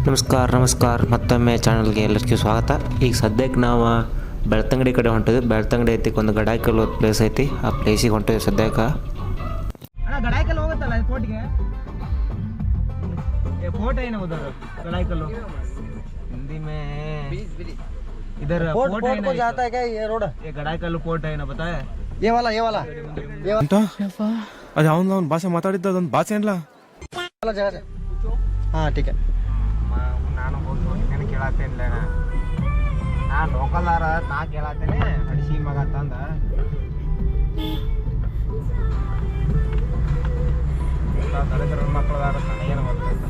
नमस्कार नमस्कार। मत चानल स्वागत ही। सद्य के ना बेतंगड़ी कड़े हो बेतंगड़ी अति प्लेस ऐति। आ प्लेस हो सद्य फोर्ट है ना उधर गड़ाईकल्लू हिंदी में इधर फोर्ट फोर्ट है फोर्ट ना को एक। जाता है क्या ये रोड ये गड़ाईकल्लू फोर्ट है ना पता है ये वाला ये वाला ये ಅಂತ ಅದು ಅವನ ಅವ್ನ ಭಾಷೆ ಮಾತಾಡಿದ್ದ ಅದೊಂದು ಭಾಷೆ ಏನ್ಲ वाला जगह से हाँ ठीक है ನಾನು ಹೋಗಿ ನೋಡಿದ್ದೇನೆ ಕೇಳತ್ತೇನಿಲ್ಲ ನಾ ಲೋಕಲ್ದಾರ ನಾ ಕೇಳತ್ತೇನೆ ಹಡಿಸಿ ಮಗ ತಂದ ದರಿದ್ರ ಮಕ್ಕಳದಾರ ನನಗೇನು ಗೊತ್ತೈತೆ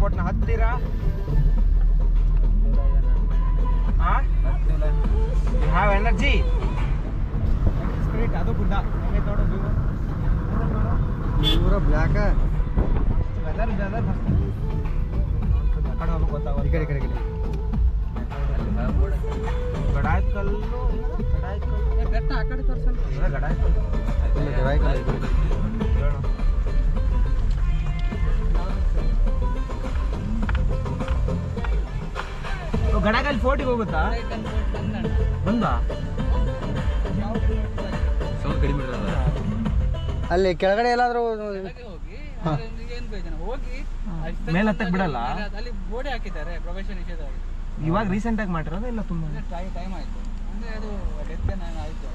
ಏರ್ಪೋರ್ಟ್ನ ಹತ್ತಿರ ಯು ಹ್ಯಾವ್ ಎನರ್ಜಿ ಸ್ಪ್ರಿಟ್ ಅದು ಗುಡ್ಡ ಹೆಂಗೆ ನೋಡು ವ್ಯೂ ಪೂರ ಬ್ಲ್ಯಾಕ ವೆದರ್ ವೆದರ್ ಮಸ್ತ್ ಆ ಕಡೆ ಹೋಗ್ಬೇಕು ಗೊತ್ತಾಗೋದು ಈ ಕಡೆ ಈ ಕಡೆ ಈ ಕಡೆ ಗಡಾಯ್ಕಲ್ಲು ಗಡಾಯ್ಕಲ್ಲು ಬೆಟ್ಟ ಆ ಕಡೆ ತೋರಿಸಲ್ಲ ಗಡಾಯ್ಕಲ್ಲು ಗಡಾಯ್ಕಲ್ಲು ಗಡಗಲ್ ಫೋರ್ಟಿಗೆ ಹೋಗುತ್ತಾ? ಬಂದಾ ಅಲ್ಲಿ? ಕೆಳಗಡೆ ಎಲ್ಲಾದರೂ ಹೋಗಿ ಏನು ಹೋಗಿ ಮೇಲೆ ಹತ್ತಕ್ಕೆ ಬಿಡಲ್ಲ? ಅಲ್ಲಿ ಗೋಡೆ ಹಾಕಿದ್ದಾರೆ ಪ್ರೊಫೆಷನ್ ನಿಷೇಧ ಇವಾಗ ರೀಸೆಂಟ್ ಆಗಿ ಮಾಡಿರೋದು ಇಲ್ಲ ತುಂಬಾ? ಟೈಮ್ ಆಯ್ತು. ಅಂದ್ರೆ ಅದು ಡೆತ್ ಏನಾಯ್ತು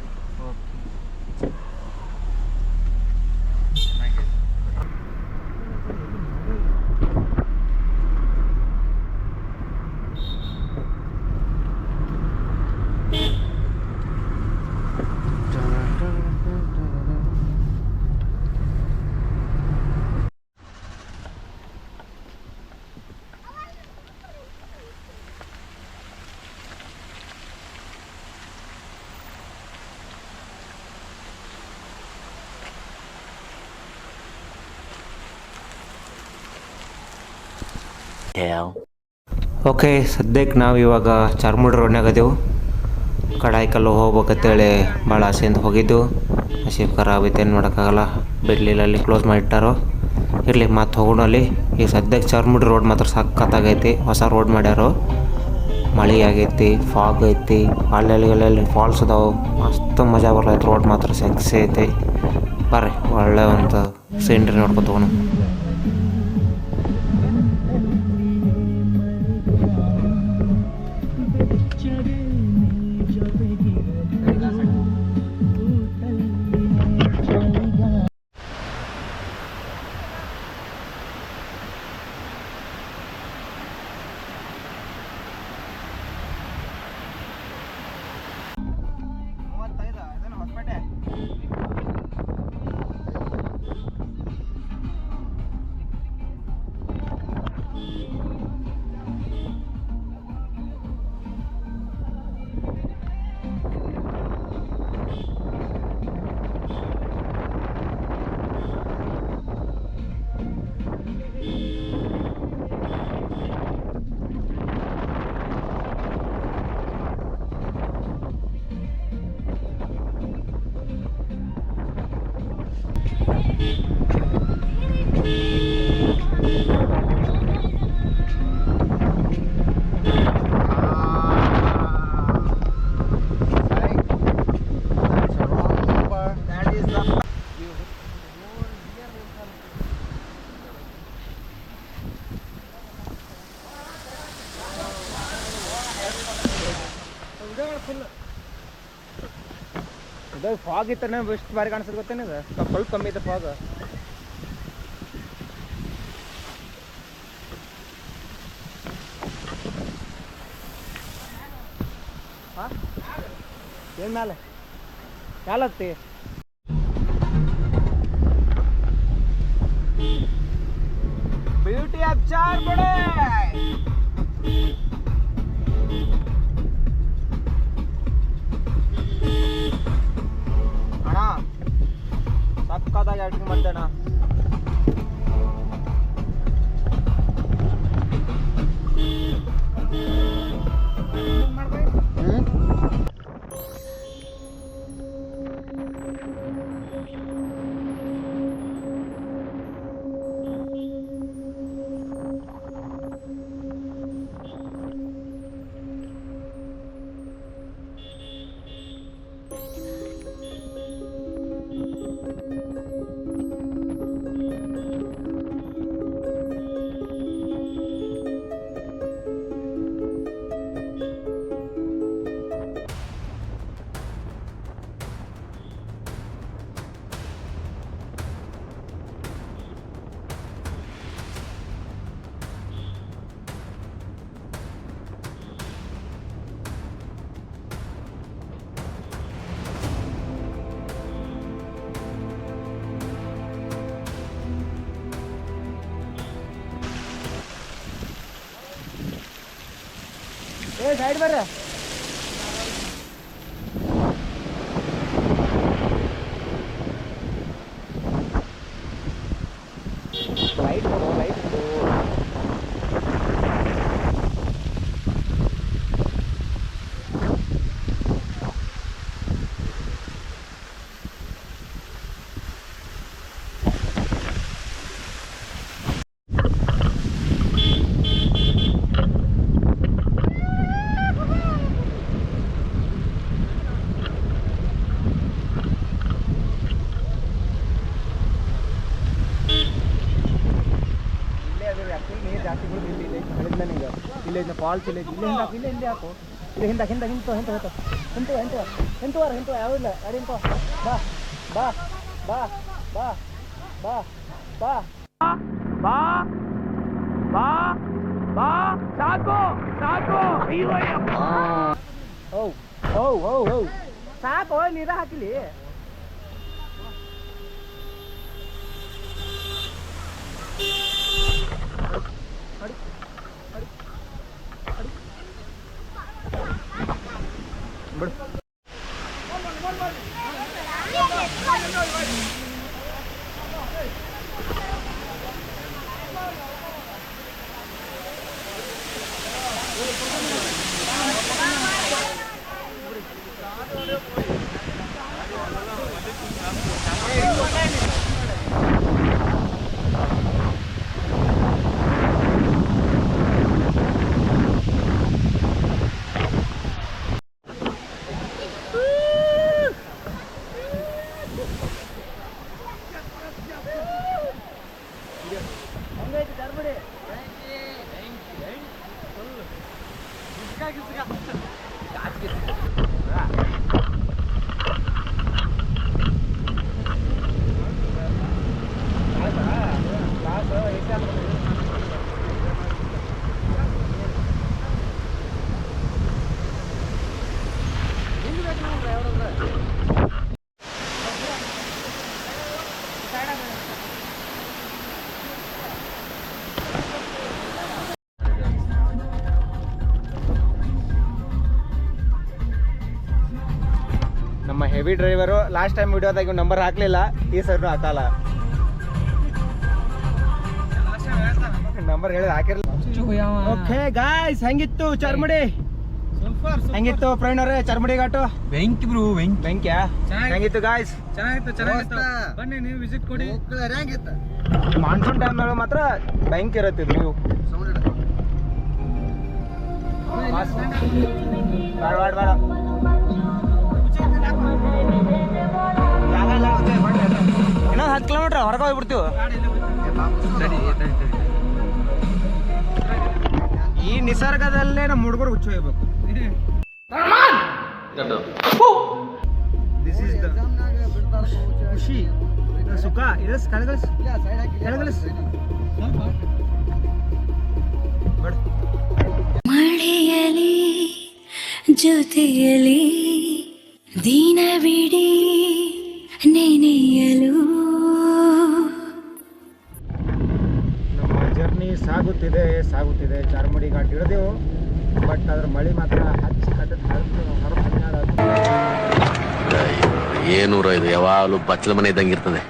ಓಕೆ ಸದ್ಯಕ್ಕೆ ನಾವು ಇವಾಗ ಚಾರ್ಮುಡಿ ರೋಡ್ನಾಗ ಅದೀವು ಕಡಾಯ್ಕಲ್ಲು ಹೋಗ್ಬೇಕಂತೇಳಿ ಭಾಳ ಆಸೆಯಿಂದ ಹೋಗಿದ್ದೆವು ನಸೀಬ್ ಖರಾಬ್ ಐತೆ ಏನು ಮಾಡೋಕ್ಕಾಗಲ್ಲ. ಬಿಡ್ಲಿಲ್ಲ, ಅಲ್ಲಿ ಕ್ಲೋಸ್ ಮಾಡಿಟ್ಟಾರೋ. ಇರಲಿ ಮತ್ತೆ ಹೋಗೋಣ ಅಲ್ಲಿ. ಈಗ ಸದ್ಯಕ್ಕೆ ಚಾರ್ಮುಡಿ ರೋಡ್ ಮಾತ್ರ ಸಖತ್ತಾಗೈತಿ. ಹೊಸ ರೋಡ್ ಮಾಡ್ಯಾರೋ. ಮಳೆ ಆಗೈತಿ ಫಾಗ್ ಐತಿ. ಅಲ್ಲೆಲ್ಲಿ ಫಾಲ್ಸ್ ಅದಾವೆ. ಮಸ್ತ್ ಮಜಾ ಬರ್ಲೈತೆ. ರೋಡ್ ಮಾತ್ರ ಸೆಕ್ಸಿ ಐತಿ. ಬರ್ರಿ, ಒಳ್ಳೆ ಒಂದು ಸೀನ್ರಿ ನೋಡ್ಕೊತ ಹೋಗೋಣ. ಫಾಗ್ ಇತ್ತನ ಎಷ್ಟು ಬಾರಿ ಕಾಣಿಸ್ತದೆ ಗೊತ್ತೇನೆ ಇದು? ಸ್ವಲ್ಪ ಕಮ್ಮಿ ಇದೆ ಫಾಗ್ ಏನ್ ಮೇಲೆ ಯಾಲತ್ತಿ எடுக்க மாட்டேனா साइड पर रहा। ನಿಂಗೆ ಇಲ್ಲೇ ಇದ್ನ ಫಾಲ್ಸ್ ಇಲ್ಲ ಇಲ್ಲೇ ಹಿಂದೆ ಇಲ್ಲ ಹಿಂದೆ ಹಾಕು. ಇಲ್ಲಿ ಹಿಂದೆ ಹಿಂದೆ ಹಿಂತು ಹಿಂತು ಹಿಂದೆ ಹಿಂತು ಹಿಂತು. ಹಿಂದೆ ಹಿಂತು ಯಾವ ಇಲ್ಲ. ಅಡಿ ಹಿಂತು ಬಾ ಬಾ ಬಾ ಬಾ ಬಾ ಬಾ. ಬಾ ಬಾ ಬಾ ಸಾಕು ಸಾಕು. ಓ ಓ ಓ ಓ ಸಾಕು ನೀರ ಹಾಕಿಲಿ. ಬಿಡು ನಮ್ಮ ಹೆವಿ ಡ್ರೈವರು ಲಾಸ್ಟ್ ಟೈಮ್ ವಿಡಿಯೋದಾಗ ನಂಬರ್ ಹಾಕ್ಲಿಲ್ಲ ಈ ಸರ್ನು ಹಾಕಲ್ಲ. ನಂಬರ್ ಹೇಳಿದ ಹಾಕಿರ್ಲಿಲ್ಲ. ಓಕೆ ಗಾಯ್ಸ್ ಹೆಂಗಿತ್ತು ಚರ್ಮಡಿ? ಹೆಂಗಿತ್ತು ಪ್ರವೀಣ್ ಅವರೇ ಚರ್ಮಡಿ ಘಾಟು? ಬೆಂಕಿ ಬ್ರೂ ಬೆಂಕಿ ಬೆಂಕ್ಯಾ ಹೆಂಗಿತ್ತು ಗಾಯ್ಸ್ ಚೆನ್ನಾಗಿತ್ತು ಚೆನ್ನಾಗಿತ್ತು. ಬನ್ನಿ ನೀವು ವಿಸಿಟ್ ಕೊಡಿ. ಮಾನ್ಸೂನ್ ಟೈಮ್ ಮಾತ್ರ ಬೆಂಕಿ ಇರುತ್ತೆ ನೀವು ಬೇಡ ಬೇಡ ಬೇಡ. ಹತ್ತು ಕಿಲೋಮೀಟ್ರ್ ಹೊರಗೆ ಹೋಗ್ಬಿಡ್ತೀವಿ. ಈ ನಿಸರ್ಗದಲ್ಲೇ ನಮ್ಮ ಹುಡುಗರು ಹುಚ್ಚು ಹೋಗ್ಬೇಕು. ದಿಸ್ ಇಸ್ ದ ಖುಷಿ. ಸುಖ. ಇಳಿಸ್ ಕೆಳಗಿಳಿಸ್ ಬೇಡ. ಮಳೆಯಲಿ ಜೊತೆಯಲಿ ದಿನವಿಡೀ ಸಾಗುತ್ತಿದೆ ಸಾಗುತ್ತಿದೆ. ಚಾರ್ಮಡಿ ಘಾಟ್ ಹಿಡಿದೆವು ಬಟ್ ಅದ್ರ ಮಳೆ ಮಾತ್ರ ಹಚ್ಚಿ ಕಟ್ಟದ ಏನೂರ ಇದು? ಯಾವಾಗಲೂ ಬಚ್ಚಲ ಮನೆ ಇದ್ದಂಗೆ ಇರ್ತದೆ.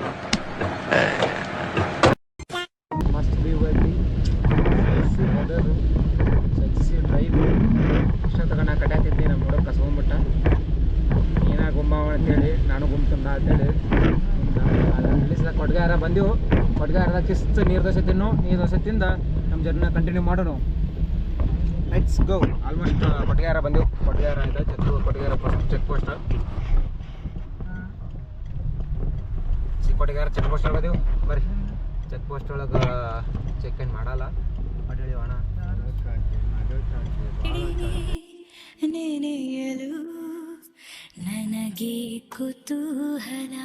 ಮಸ್ತ್ ವ್ಯೂ ಐತಿ ಡ್ರೈವ್ ಇಷ್ಟ ತಗೊಂಡು ನಮ್ಮ ಗುಮ್ಮವ ಅಂತೇಳಿ ನಾನು ಗುಮ್ ತಂದ ಅಂತೇಳಿ. ನಿಲ್ಲಿಸಿದ ಕೊಟ್ಗಾರ ಬಂದೆವು. ಕಿಸ್ತು ನೀರು ದೋಸೆ ತಿನ್ನು ನೀರು ದೋಸೆ ತಿಂದ. ನಮ್ಮ ಜರ್ನ ಕಂಟಿನ್ಯೂ ಮಾಡೋಣ ಲೆಟ್ಸ್ ಗೋ ಆಲ್ಮೋಸ್ಟ್ ಕೊಟ್ಗಾರ ಬಂದೆವು. ಕೊಟ್ಗಾರ ಇದೆ ಚತ್ರ ಕೊಟ್ಗಾರ ಫಸ್ಟ್ ಚೆಕ್ ಪೋಸ್ಟ್ ಸಿ ಕೊಟ್ಗಾರ ಚೆಕ್ ಪೋಸ್ಟ್ ಬಂದೆವು. ಬರ್ರಿ. ಚೆಕ್ ಪೋಸ್ಟ್ ಒಳಗೆ ಚೆಕ್ ಇನ್ ಮಾಡಲ್ಲ. ಅಡ್ಡಿ ಅಣ್ಣ ನೆನೆಯಲು ನನಗೆ ಕುತೂಹಲ.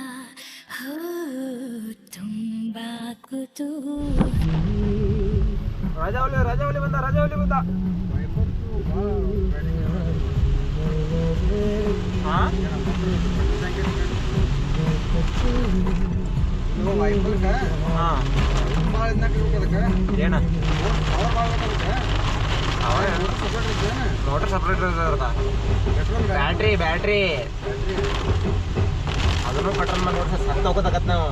ಹೋ ತುಂಬ ಕುತೂಹಲ. ರಾಜಾವಲಿ ರಾಜಾವಲಿ ಬಂದ ರಾಜಾವಲಿ ಬಂದ. ಏನ? ಮೋಟರ್ ಸಪ್ರೇಟ್ ಬ್ಯಾಟ್ರಿ ಬ್ಯಾಟ್ರಿ ಅದನ್ನು ಪೆಟ್ರೋಲ್ ಮಾಡಿ ಸತ್ತ ಹೋಗೋದಾಗತ್ ನಾವು.